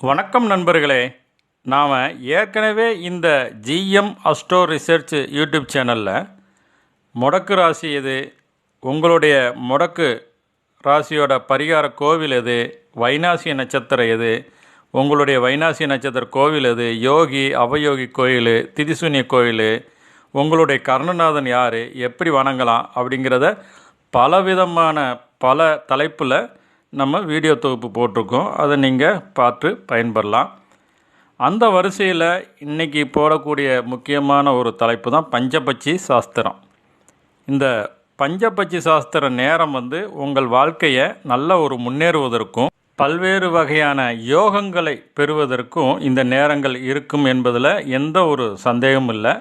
வணக்கம் நண்பர்களே. நாம் ஏற்கனவே இந்த ஜிஎம் அஸ்டோ ரிசர்ச் யூடியூப் சேனலில் முடக்கு ராசி எது உங்களுடைய முடக்கு ராசியோட பரிகார கோவில் எது வைனாசி நட்சத்திரம் எது உங்களுடைய வைனாசி நட்சத்திர கோவில் எது யோகி அவயோகி கோயில் திதிசூன்ய கோயில் உங்களுடைய கர்ணநாதன் யார் எப்படி வணங்கலாம் அப்படிங்கிறத பலவிதமான பல தலைப்பில் நம்ம வீடியோ தொகுப்பு போட்டிருக்கோம். அதை நீங்கள் பார்த்து பயன்பெறலாம். அந்த வரிசையில் இன்றைக்கி போடக்கூடிய முக்கியமான ஒரு தலைப்பு தான் பஞ்சபட்சி சாஸ்திரம். இந்த பஞ்சபட்சி சாஸ்திர நேரம் வந்து உங்கள் வாழ்க்கையை நல்ல ஒரு முன்னேறுவதற்கும் பல்வேறு வகையான யோகங்களை பெறுவதற்கும் இந்த நேரங்கள் இருக்கும் என்பதில் எந்த ஒரு சந்தேகமும் இல்லை.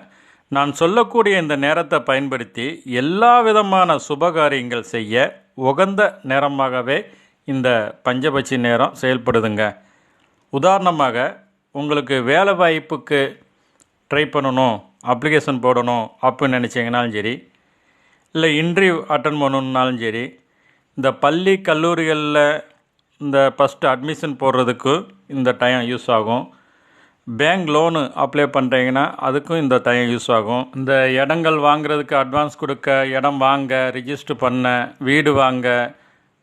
நான் சொல்லக்கூடிய இந்த நேரத்தை பயன்படுத்தி எல்லா விதமான சுபகாரியங்கள் செய்ய உகந்த நேரமாகவே இந்த பஞ்சபட்சி நேரம் செயல்படுதுங்க. உதாரணமாக உங்களுக்கு வேலை வாய்ப்புக்கு ட்ரை பண்ணணும் அப்ளிகேஷன் போடணும் அப்படின்னு நினச்சிங்கனாலும் சரி இல்லை இன்டர்வியூ அட்டன் பண்ணணுன்னாலும் சரி இந்த பள்ளி கல்லூரிகளில் இந்த ஃபஸ்ட்டு அட்மிஷன் போடுறதுக்கு இந்த டைம் யூஸ் ஆகும். பேங்க் லோனு அப்ளை பண்ணுறீங்கன்னா அதுக்கும் இந்த டைம் யூஸ் ஆகும். இந்த இடங்கள் வாங்குறதுக்கு அட்வான்ஸ் கொடுக்க இடம் வாங்க ரிஜிஸ்டர் பண்ண வீடு வாங்க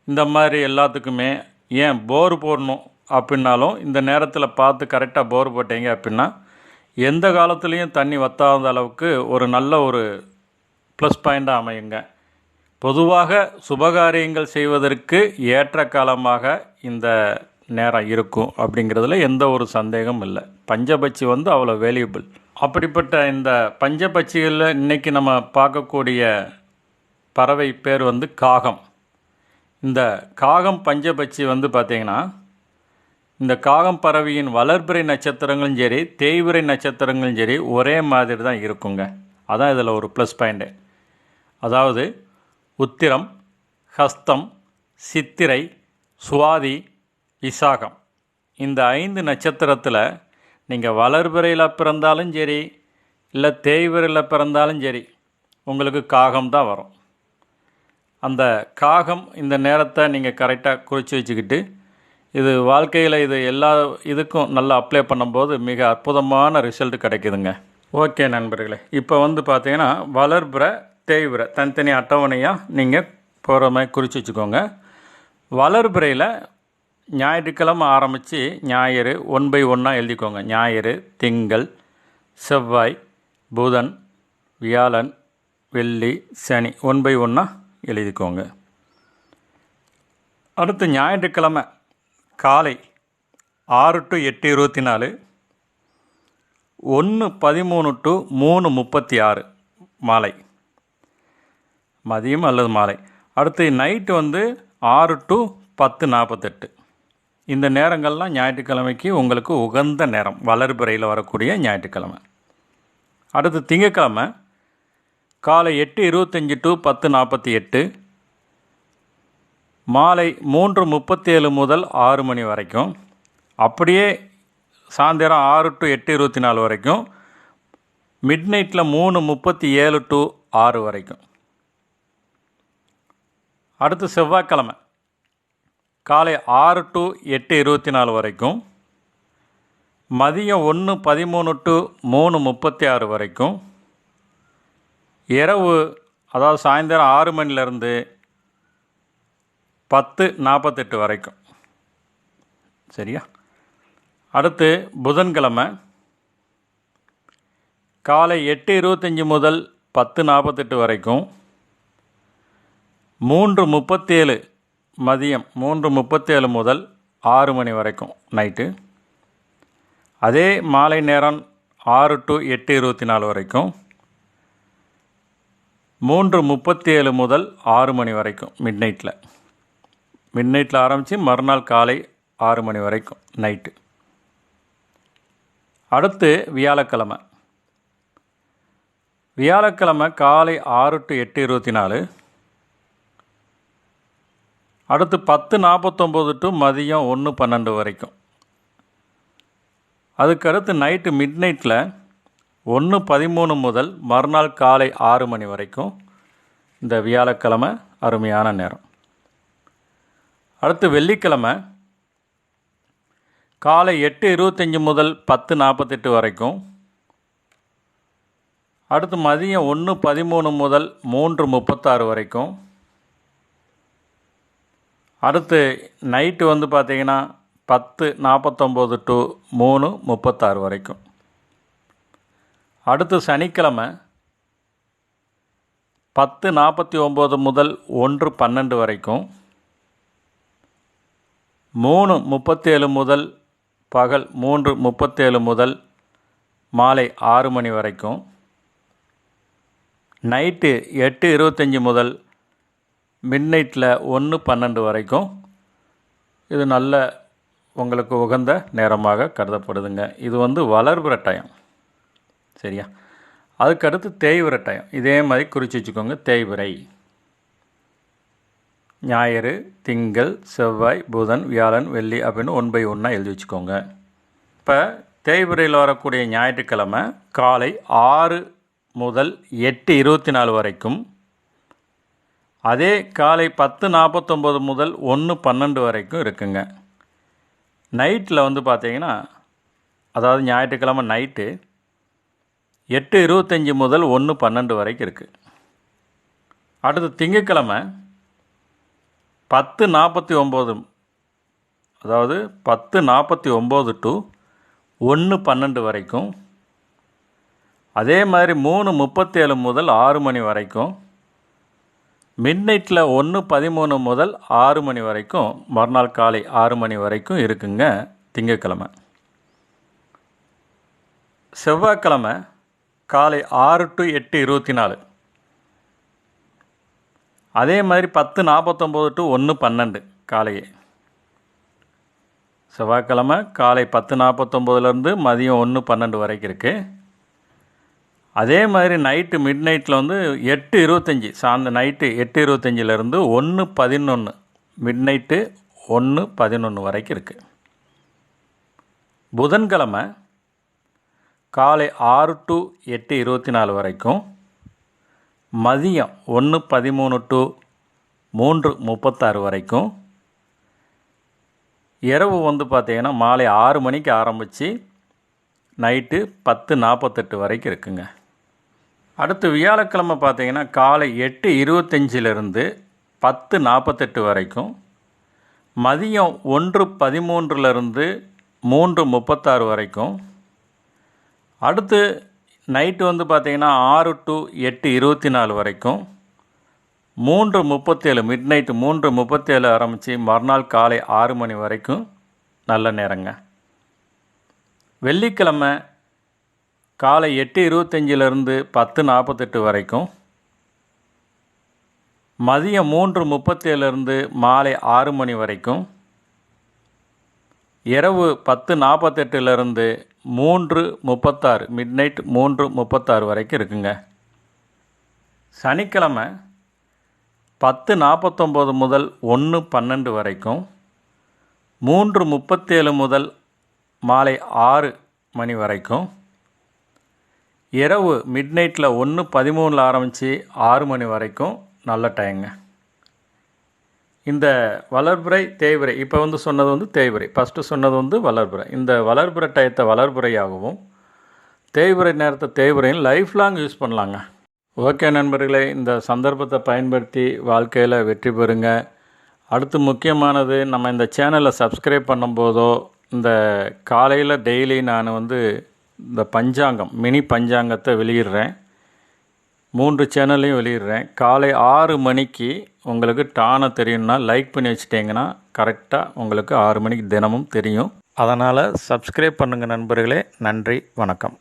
இந்த மாதிரி எல்லாத்துக்குமே ஏன் போர் போடணும் அப்படின்னாலும் இந்த நேரத்தில் பார்த்து கரெக்டாக போர் போட்டீங்க அப்படின்னா எந்த காலத்துலேயும் தண்ணி வத்தாத அளவுக்கு ஒரு நல்ல ஒரு ப்ளஸ் பாயிண்டாக அமையுங்க. பொதுவாக சுபகாரியங்கள் செய்வதற்கு ஏற்ற காலமாக இந்த நேரம் இருக்கும் அப்படிங்கிறதுல எந்த ஒரு சந்தேகமும் இல்லை. பஞ்சபட்சி வந்து அவ்வளோ வேல்யூபிள் அப்படிப்பட்ட இந்த பஞ்சபட்சிகளில் இன்றைக்கி நம்ம பார்க்கக்கூடிய பறவை பேர் வந்து காகம். இந்த காகம் பஞ்சபட்சி வந்து பார்த்திங்கன்னா இந்த காகம் பறவையின் வளர்பிறை நட்சத்திரங்களும் சரி தேய்விரை நட்சத்திரங்களும் சரி ஒரே மாதிரி தான் இருக்குங்க. அதான் இதில் ஒரு ப்ளஸ் பாயிண்ட்டு அதாவது உத்திரம் ஹஸ்தம் சித்திரை சுவாதி விசாகம் இந்த ஐந்து நட்சத்திரத்தில் நீங்கள் வளர்பிறையில் பிறந்தாலும் சரி இல்லை தேய்விரையில் பிறந்தாலும் சரி உங்களுக்கு காகம் தான் வரும். அந்த காகம் இந்த நேரத்தை நீங்கள் கரெக்டாக குறித்து வச்சுக்கிட்டு இது வாழ்க்கையில் இது எல்லா இதுக்கும் நல்லா அப்ளை பண்ணும்போது மிக அற்புதமான ரிசல்ட் கிடைக்குதுங்க. ஓகே நண்பர்களே. இப்போ வந்து பார்த்தீங்கன்னா வளர்பிற தேய்விர தனித்தனி அட்டவணையாக நீங்கள் போகிற மாதிரி குறித்து வச்சுக்கோங்க. வளர்பிறையில் ஞாயிற்றுக்கிழமை ஆரம்பித்து ஞாயிறு ஒன் பை ஒன்னாக எழுதிக்கோங்க. ஞாயிறு திங்கள் செவ்வாய் புதன் வியாழன் வெள்ளி சனி ஒன் பை ஒன்னாக எழுதிக்கோங்க. அடுத்து ஞாயிற்றுக்கிழமை காலை ஆறு டு எட்டு இருபத்தி நாலு ஒன்று பதிமூணு டு மூணு முப்பத்தி ஆறு மாலை. மதியம் அல்லது மாலை. அடுத்து நைட்டு வந்து ஆறு டு பத்து நாற்பத்தெட்டு. இந்த நேரங்கள்லாம் ஞாயிற்றுக்கிழமைக்கு உங்களுக்கு உகந்த நேரம் வளர்பிறையில் வரக்கூடிய ஞாயிற்றுக்கிழமை. அடுத்து திங்கக்கிழமை காலை எட்டு இருபத்தஞ்சி டு பத்து நாற்பத்தி எட்டு மாலை மூன்று முப்பத்தேழு முதல் ஆறு மணி வரைக்கும் அப்படியே சாயந்தரம் ஆறு டு எட்டு இருபத்தி நாலு வரைக்கும் மிட் நைட்டில் மூணு முப்பத்தி ஏழு டு ஆறு வரைக்கும். அடுத்து செவ்வாய்க்கிழமை காலை ஆறு டு எட்டு இருபத்தி நாலு வரைக்கும் மதியம் ஒன்று பதிமூணு டு மூணு முப்பத்தி ஆறு வரைக்கும் இரவு அதாவது சாயந்தரம் ஆறு மணிலேருந்து பத்து நாற்பத்தெட்டு வரைக்கும். சரியா? அடுத்து புதன்கிழமை காலை எட்டு இருபத்தஞ்சி முதல் பத்து நாற்பத்தெட்டு வரைக்கும். மூன்று முப்பத்தேழு மதியம் மூன்று முப்பத்தேழு முதல் ஆறு மணி வரைக்கும் நைட்டு. அதே மாலை நேரம் ஆறு டு எட்டு இருபத்தி நாலு வரைக்கும். மூன்று முப்பத்தி ஏழு முதல் ஆறு மணி வரைக்கும் மிட் நைட்டில் மிட் நைட்டில் ஆரம்பித்து மறுநாள் காலை ஆறு மணி வரைக்கும் நைட்டு அடுத்து வியாழக்கிழமை. வியாழக்கிழமை காலை ஆறு டு எட்டு இருபத்தி நாலு அடுத்து பத்து நாற்பத்தொம்போது டு மதியம் ஒன்று பன்னெண்டு வரைக்கும். அதுக்கடுத்து நைட்டு மிட் நைட்டில் ஒன்று பதிமூணு முதல் மறுநாள் காலை ஆறு மணி வரைக்கும் இந்த வியாழக்கிழமை அருமையான நேரம். அடுத்து வெள்ளிக்கிழமை காலை எட்டு இருபத்தஞ்சி முதல் பத்து நாற்பத்தெட்டு வரைக்கும். அடுத்து மதியம் ஒன்று பதிமூணு முதல் மூன்று முப்பத்தாறு வரைக்கும். அடுத்து நைட்டு வந்து பார்த்தீங்கன்னா பத்து நாற்பத்தொம்போது டு மூணு முப்பத்தாறு வரைக்கும். அடுத்து சனிக்கிழமை பத்து நாற்பத்தி ஒம்பது முதல் ஒன்று பன்னெண்டு வரைக்கும் மூணு முப்பத்தேழு முதல் பகல் மூன்று முப்பத்தேழு முதல் மாலை ஆறு மணி வரைக்கும் நைட்டு எட்டு இருபத்தஞ்சி முதல் மிட் நைட்டில் ஒன்று பன்னெண்டு வரைக்கும் இது நல்ல உங்களுக்கு உகந்த நேரமாக கருதப்படுதுங்க. இது வந்து வளர்பிற டைம் சரியா? அதுக்கடுத்து தேய்விரட்டாயம் டைம் இதே மாதிரி குறித்து வச்சுக்கோங்க தேய்விரை. ஞாயிறு திங்கள் செவ்வாய் புதன் வியாழன் வெள்ளி அப்படின்னு ஒன் பை ஒன்னாக எழுதி வச்சுக்கோங்க. இப்போ தேய்விரையில் வரக்கூடிய ஞாயிற்றுக்கிழமை காலை ஆறு முதல் எட்டு இருபத்தி நாலு வரைக்கும் அதே காலை பத்து நாற்பத்தொம்போது முதல் ஒன்று பன்னெண்டு வரைக்கும் இருக்குங்க. நைட்டில் வந்து பார்த்தீங்கன்னா அதாவது ஞாயிற்றுக்கிழமை நைட்டு எட்டு இருபத்தஞ்சி முதல் ஒன்று பன்னெண்டு வரைக்கும் இருக்குது அடுத்து திங்கக்கிழமை பத்து நாற்பத்தி ஒம்பது அதாவது பத்து நாற்பத்தி ஒம்பது டு ஒன்று பன்னெண்டு வரைக்கும். அதே மாதிரி மூணு முப்பத்தேழு முதல் ஆறு மணி வரைக்கும். மிட் நைட்டில் ஒன்று பதிமூணு முதல் ஆறு மணி வரைக்கும். மறுநாள் காலை ஆறு மணி வரைக்கும் இருக்குங்க திங்கக்கிழமை செவ்வாய்க்கிழமை காலை ஆறு டு எட்டு இருபத்தி நாலு அதே மாதிரி பத்து நாற்பத்தொம்போது டு ஒன்று பன்னெண்டு காலையே. செவ்வாய்க்கிழமை காலை பத்து நாற்பத்தொம்போதுலேருந்து மதியம் ஒன்று பன்னெண்டு வரைக்கும் இருக்குது அதே மாதிரி நைட்டு மிட் நைட்டில் வந்து எட்டு இருபத்தஞ்சி சாயந்த நைட்டு எட்டு இருபத்தஞ்சிலேருந்து ஒன்று பதினொன்று மிட் நைட்டு ஒன்று பதினொன்று வரைக்கும் இருக்குது புதன்கிழமை காலை ஆறு டு எட்டு இருபத்தி நாலு வரைக்கும் மதியம் ஒன்று பதிமூணு டு மூன்று முப்பத்தாறு வரைக்கும் இரவு வந்து பார்த்திங்கன்னா மாலை ஆறு மணிக்கு ஆரம்பித்து நைட்டு பத்து நாற்பத்தெட்டு வரைக்கும் இருக்குங்க. அடுத்து வியாழக்கிழமை பார்த்தீங்கன்னா காலை எட்டு இருபத்தஞ்சிலிருந்து பத்து நாற்பத்தெட்டு வரைக்கும் மதியம் ஒன்று பதிமூன்றுலேருந்து மூன்று முப்பத்தாறு வரைக்கும் அடுத்து நைட்டு வந்து பார்த்திங்கன்னா ஆறு டு எட்டு இருபத்தி நாலு வரைக்கும் மூன்று முப்பத்தேழு மிட் நைட்டு மூன்று முப்பத்தேழு ஆரம்பித்து மறுநாள் காலை ஆறு மணி வரைக்கும் நல்ல நேரங்க. வெள்ளிக்கிழமை காலை எட்டு இருபத்தஞ்சிலிருந்து பத்து நாற்பத்தெட்டு வரைக்கும் மதியம் மூன்று முப்பத்தேழுலேருந்து மாலை ஆறு மணி வரைக்கும் இரவு பத்து நாற்பத்தெட்டுலேருந்து மூன்று முப்பத்தாறு மிட் நைட் மூன்று முப்பத்தாறு வரைக்கும் இருக்குங்க. சனிக்கிழமை பத்து நாற்பத்தொம்போது முதல் ஒன்று பன்னெண்டு வரைக்கும் மூன்று முப்பத்தேழு முதல் மாலை ஆறு மணி வரைக்கும் இரவு மிட் நைட்டில் ஒன்று பதிமூணில் ஆரம்பித்து ஆறு மணி வரைக்கும் நல்ல டைங்க இந்த வளர்புரை தேய்பிறை இப்போ வந்து சொன்னது வந்து தேய்பிறை ஃபஸ்ட்டு சொன்னது வந்து வளர்புரை. இந்த வளர்புரை டயத்தை வளர்புரையாகவும் தேய்பிறை நேரத்தை தேய்பிறையும் லைஃப் லாங் யூஸ் பண்ணலாங்க. ஓகே நண்பர்களே இந்த சந்தர்ப்பத்தை பயன்படுத்தி வாழ்க்கையில் வெற்றி பெறுங்க. அடுத்து முக்கியமானது நம்ம இந்த சேனலை சப்ஸ்கிரைப் பண்ணும்போதோ இந்த காலையில் டெய்லி நான் வந்து இந்த பஞ்சாங்கம் மினி பஞ்சாங்கத்தை வெளியிடுறேன். மூன்று சேனல்லையும் வெளியிடுறேன். காலை ஆறு மணிக்கு உங்களுக்கு டானை தெரியும்னா லைக் பண்ணி வச்சிட்டிங்கன்னா கரெக்டாக உங்களுக்கு ஆறு மணிக்கு தினமும் தெரியும். அதனால் சப்ஸ்கிரைப் பண்ணுங்கள் நண்பர்களே. நன்றி வணக்கம்.